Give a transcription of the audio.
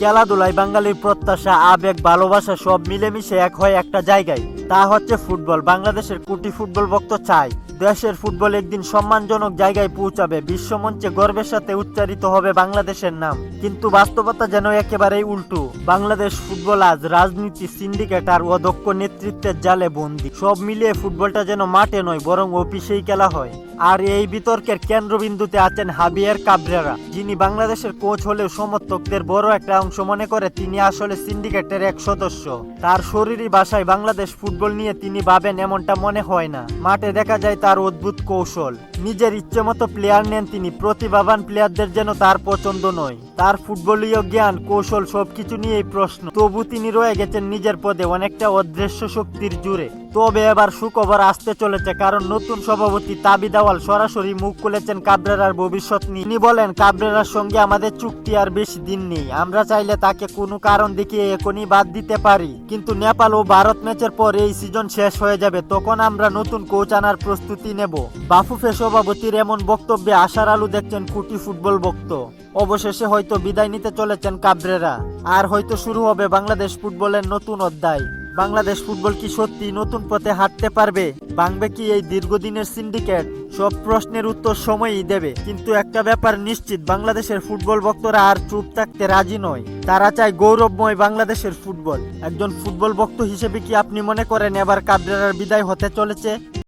খেলাধুলায় বাঙালির প্রত্যাশা, আবেগ, ভালোবাসা সব মিলেমিশে এক হয় একটা জায়গায়। তা হচ্ছে ফুটবল। বাংলাদেশের কোটি ফুটবল ভক্ত চায়, দেশের ফুটবল একদিন সম্মানজনক জায়গায় পৌঁছাবে, বিশ্বমঞ্চে গর্বের সাথে উচ্চারিত হবে বাংলাদেশের নাম। কিন্তু বাস্তবতা যেন একেবারেই উল্টো। বাংলাদেশ ফুটবল আজ রাজনীতি, সিন্ডিকেট আর অদক্ষ নেতৃত্বের জালে বন্দী। সব মিলিয়ে ফুটবলটা যেন মাঠে নয়, বরং অফিসেই খেলা হয়। আর এই বিতর্কের কেন্দ্রবিন্দুতে আছেন হাবিয়ার কাবরেরা, যিনি বাংলাদেশের কোচ হলেও সমর্থকদের বড় একটা অংশ মনে করে তিনি আসলে সিন্ডিকেটের এক সদস্য। তার শরীরী ভাষায় বাংলাদেশ ফুটবল নিয়ে তিনি ভাবেন এমনটা মনে হয় না। মাঠে দেখা যায় তার অদ্ভুত কৌশল। নিজের ইচ্ছে মতো প্লেয়ার নেন তিনি, প্রতিভাবান প্লেয়ারদের যেন তার পছন্দ নয়। তার ফুটবলীয় জ্ঞান, কৌশল সবকিছু নিয়েই প্রশ্ন। তবু তিনি রয়ে গেছেন নিজের পদে অনেকটা অদৃশ্য শক্তির জুড়ে। তবে এবার সুখবর আসতে চলেছে, কারণ নতুন সভাপতি তাবি দাওয়াল সরাসরি মুখ খুলেছেন কাবরেরার ভবিষ্যৎ নিয়ে। তিনি বলেন, কাবরেরার সঙ্গে আমাদের চুক্তি আর বেশি দিন নেই। আমরা চাইলে তাকে কোনো কারণ দেখিয়ে এখনই বাদ দিতে পারি। কিন্তু নেপাল ও ভারত ম্যাচের পর এই সিজন শেষ হয়ে যাবে, তখন আমরা নতুন কোচ আনার প্রস্তুতি নেব। বাফুফে সভাপতির এমন বক্তব্যে আশার আলু দেখছেন কুটি ফুটবল ভক্ত। অবশেষে হয়তো বিদায় নিতে চলেছেন কাবরেরা। আর হয়তো শুরু হবে বাংলাদেশ ফুটবলের নতুন অধ্যায়। বাংলাদেশ ফুটবল কি সত্যি নতুন পথে হাঁটতে পারবে? ভাঙবে কি এই দীর্ঘদিনের সিন্ডিকেট? সব প্রশ্নের উত্তর সময়ই দেবে। কিন্তু একটা ব্যাপার নিশ্চিত, বাংলাদেশের ফুটবল ভক্তরা আর চুপ থাকতে রাজি নয়। তারা চায় গৌরবময় বাংলাদেশের ফুটবল। একজন ফুটবল ভক্ত হিসেবে কি আপনি মনে করেন এবার কাবরেরার বিদায় হতে চলেছে?